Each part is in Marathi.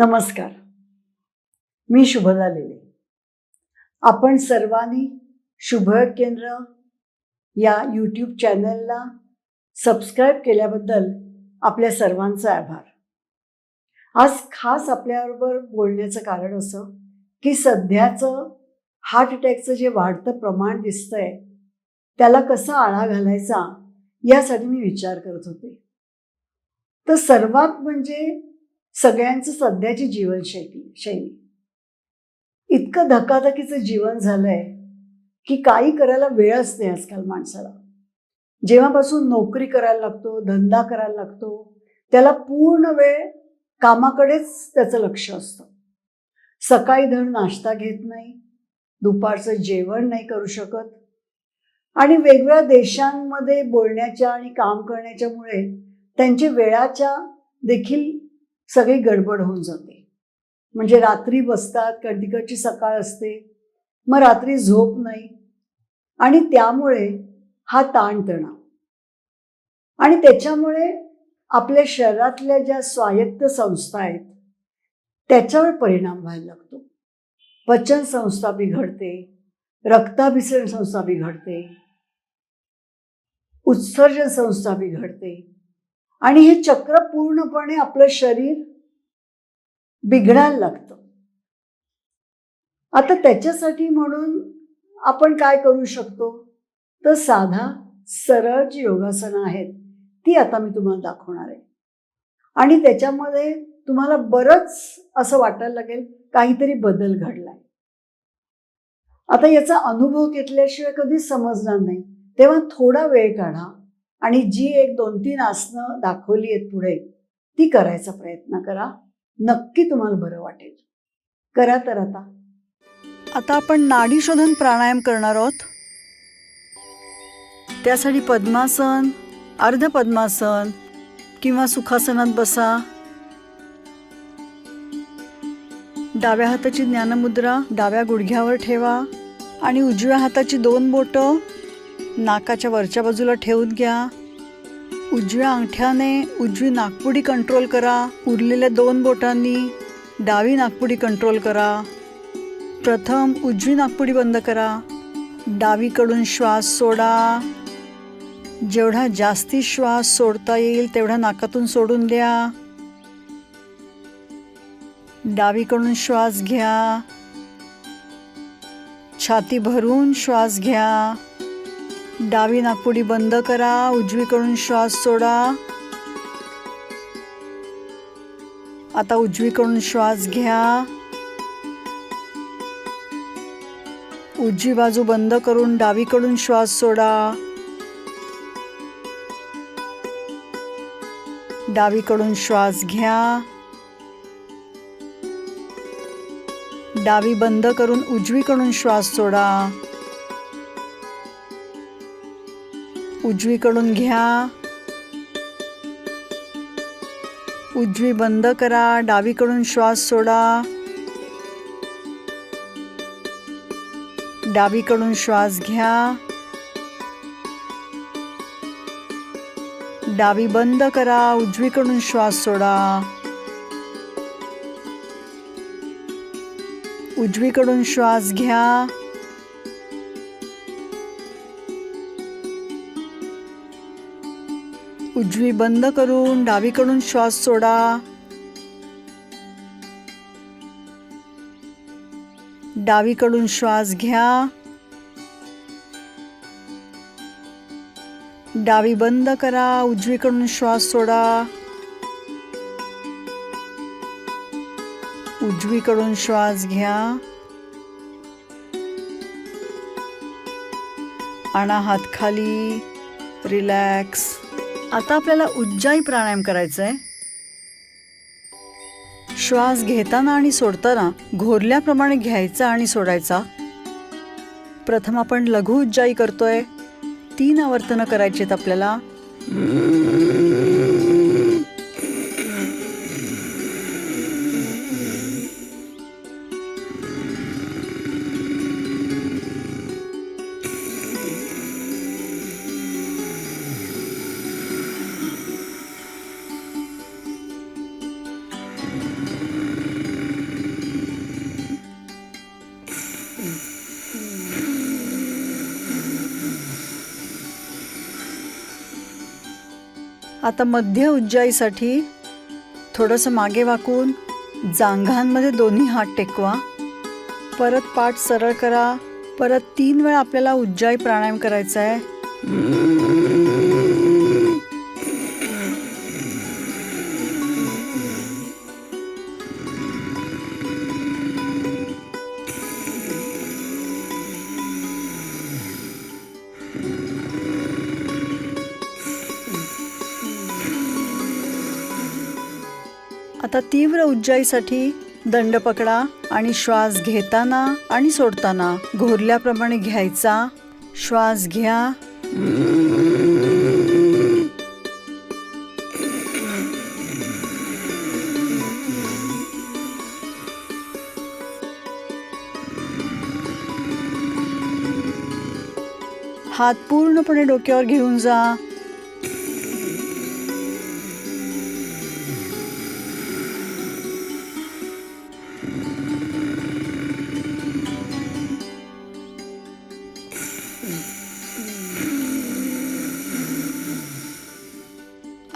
नमस्कार. मी शुभदा लेले. आपण सर्वांनी शुभ केंद्र या यूट्यूब चॅनलला सबस्क्राईब केल्याबद्दल आपल्या सर्वांचा आभार. आज खास आपल्याबरोबर बोलण्याचं कारण असं की सध्याचं हार्ट अटॅकचं जे वाढतं प्रमाण दिसतंय त्याला कसा आळा घालायचा यासाठी मी विचार करत होते. तर सर्वात म्हणजे सगळ्यांचं सध्याची जीवनशैली शैली. इतकं धकाधकीचं जीवन झालंय की काही करायला वेळच नाही आजकाल माणसाला. जेव्हापासून नोकरी करायला लागतो धंदा करायला लागतो त्याला पूर्ण वेळ कामाकडेच त्याचं लक्ष असतं. सकाळी धड नाश्ता घेत नाही दुपारचं जेवण नाही करू शकत आणि वेगवेगळ्या देशांमध्ये बोलण्याच्या आणि काम करण्याच्यामुळे त्यांची वेळाच्या देखील सगळी गडबड होऊन जाते. म्हणजे रात्री बसतात कारण तिकडची सकाळ असते मग रात्री झोप नाही. आणि त्यामुळे हा ताणतणाव. आणि त्याच्यामुळे आपल्या शहरातल्या ज्या स्वायत्त संस्था आहेत त्याच्यावर परिणाम व्हायला लागतो. पचन संस्था बिघडते रक्ताभिसरण संस्था बिघडते उत्सर्जन संस्था बिघडते. आणि हे चक्र पूर्णपणे आपलं शरीर बिघडायला लागतं. आता त्याच्यासाठी म्हणून आपण काय करू शकतो? तर साधा सरळ जी योगासनं आहेत ती आता मी तुम्हाला दाखवणार आहे. आणि त्याच्यामध्ये तुम्हाला बरंच असं वाटायला लागेल काहीतरी बदल घडलाय. आता याचा अनुभव घेतल्याशिवाय कधीच समजणार नाही. तेव्हा थोडा वेळ काढा. आणि जी एक दोन तीन आसनं दाखवली आहेत पुढे ती करायचा प्रयत्न करा. नक्की तुम्हाला बरं वाटेल. करा तर आता. आता आपण नाडीशोधन प्राणायाम करणार आहोत. त्यासाठी पद्मासन अर्ध पद्मासन किंवा सुखासनात बसा. डाव्या हाताची ज्ञानमुद्रा डाव्या गुडघ्यावर ठेवा आणि उजव्या हाताची दोन बोटं नाकाच्या वरच्या बाजूला ठेवून घ्या. उजव्या अंगठ्याने उजवी नाकपुडी कंट्रोल करा. उरलेल्या दोन बोटांनी डावी नाकपुडी कंट्रोल करा. प्रथम उजवी नाकपुडी बंद करा. डावीकडून श्वास सोडा. जेवढा जास्ती श्वास सोडता येईल तेवढा नाकातून सोडून द्या. डावीकडून श्वास घ्या. छाती भरून श्वास घ्या. डावी नाकपुडी बंद करा उजवीकडून श्वास सोडा. आता उजवीकडून श्वास घ्या. उजवी बाजू बंद करून डावीकडून श्वास सोडा. डावीकडून श्वास घ्या. डावी बंद करून उजवीकडून श्वास सोडा. उजवीकडून घ्या. उजवी बंद करा. डावीकडून श्वास सोडा. डावीकडून श्वास घ्या. डावी बंद करा. उजवीकडून श्वास सोडा. उजवीकडून श्वास घ्या. उजवी बंद करून डावीकडून श्वास सोडा. डावीकडून श्वास घ्या. डावी बंद करा उजवीकडून श्वास सोडा. उजवीकडून श्वास घ्या. आणा हात खाली. रिलॅक्स. आता आपल्याला उज्जाई प्राणायाम करायचा आहे श्वास घेताना आणि सोडताना घोरल्याप्रमाणे घ्यायचा आणि सोडायचा. प्रथम आपण लघु उज्जाई करतोय. तीन आवर्तनं करायची आहेत आपल्याला. आता मध्य उज्जाईसाठी थोडंसं मागे वाकून जांघांमध्ये दोन्ही हात टेकवा. परत पाठ सरळ करा. परत तीन वेळा आपल्याला उज्जाई प्राणायाम करायचा आहे आता तीव्र उज्जाईसाठी दंड पकडा आणि श्वास घेताना आणि सोडताना घोरल्याप्रमाणे घ्यायचा. श्वास घ्या. हात पूर्णपणे डोक्यावर घेऊन जा.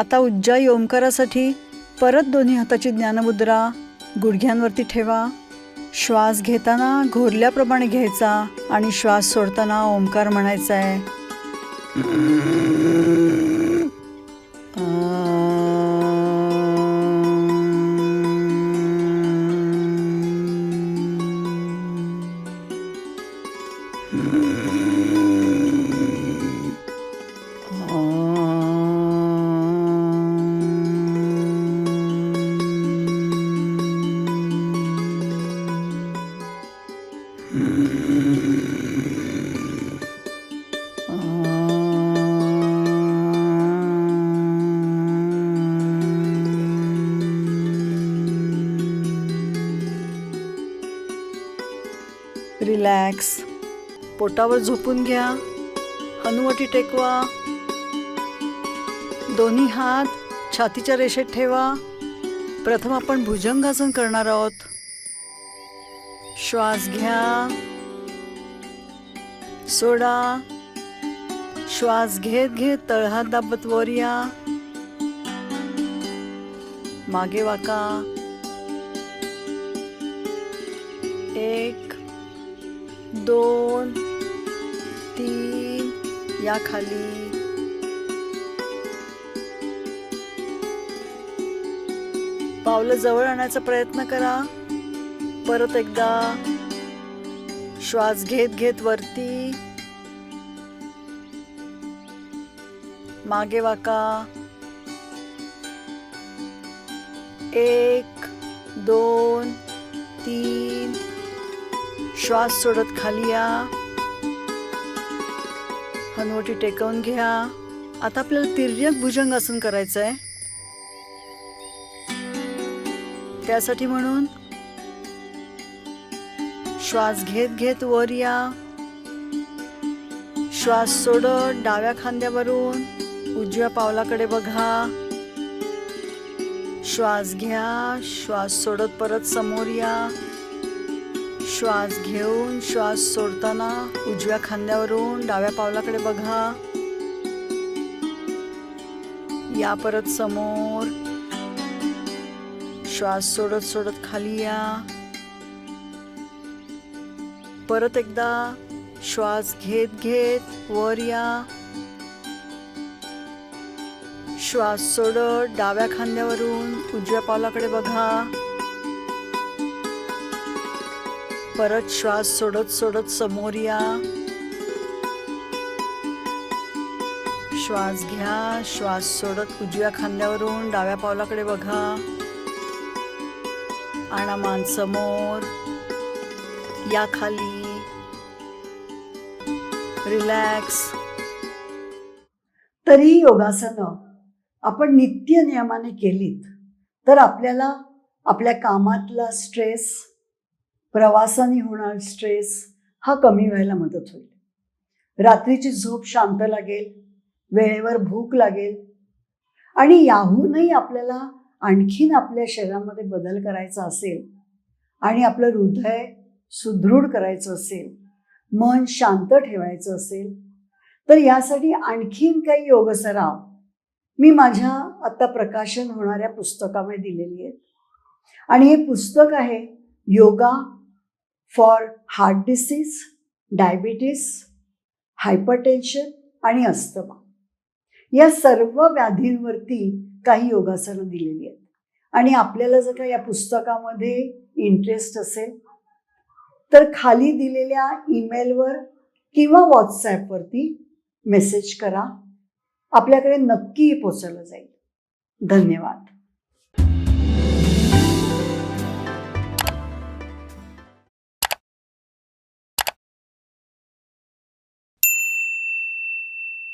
आता उज्जाई ओंकारासाठी परत दोन्ही हाताची ज्ञानमुद्रा गुडघ्यांवरती ठेवा. श्वास घेताना घोरल्याप्रमाणे घ्यायचा आणि श्वास सोडताना ओंकार म्हणायचा आहे रिलॅक्स पोटावर झोपून घ्या. हनुवटी टेकवा. दोन्ही हात छातीच्या रेषेत ठेवा. प्रथम आपण भुजंगासन करणार आहोत. श्वास घ्या. सोडा. श्वास घेत घेत तळहात दाबत वर या. मागे वाका. एक दोन तीन या खाली. पावलं जवळ आणायचा प्रयत्न करा. परत एकदा श्वास घेत घेत वरती. मागे वाका. एक दोन तीन श्वास सोडत खाली या. हनुवटी टेकवून घ्या. आता आपल्याला तिर्यक भुजंगासन करायचं आहे त्यासाठी म्हणून श्वास घेत घेत वर या. श्वास सोडत डाव्या खांद्यावरून उजव्या पावलाकडे बघा. श्वास घ्या. श्वास सोडत परत समोर या. श्वास घेऊन श्वास सोडताना उजव्या खांद्यावरून डाव्या पावलाकडे बघा. या परत समोर. श्वास सोडत सोडत खाली या. परत एकदा श्वास घेत घेत वर या. श्वास सोडत डाव्या खांद्यावरून उजव्या पावलाकडे बघा. परत श्वास सोडत सोडत समोर या. श्वास घ्या श्वास सोडत उजव्या खांद्यावरून डाव्या पावलाकडे बघा. आणा मान समोर. या खाली. रिलॅक्स. तरी योगासनं आपण नित्य नियमाने केलीत तर आपल्याला आपल्या कामातला स्ट्रेस प्रवासाने होणार स्ट्रेस हा कमी व्हायला मदत होईल. रात्रीची झोप शांत लागेल वेळेवर भूक लागेल आणि याहूनही आपल्याला आणखीन आपल्या शरीरामध्ये बदल करायचा असेल आणि आपलं हृदय सुदृढ करायचं असेल मन शांत ठेवायचं असेल तर यासाठी आणखीन काही योग सराव मी माझ्या आता प्रकाशन होणाऱ्या पुस्तकामध्ये दिलेली आहेत. आणि हे पुस्तक आहे yoga for heart disease diabetes hypertension आणि अस्थमा या सर्व व्याधींवरती काही योगासनं दिलेली आहेत. आणि आपल्याला जर का या पुस्तकामध्ये इंटरेस्ट असेल तर खाली दिलेल्या ईमेलवर किंवा व्हॉट्सॲपवरती मेसेज करा. आपल्याकडे नक्की पोचवलं जाईल. धन्यवाद.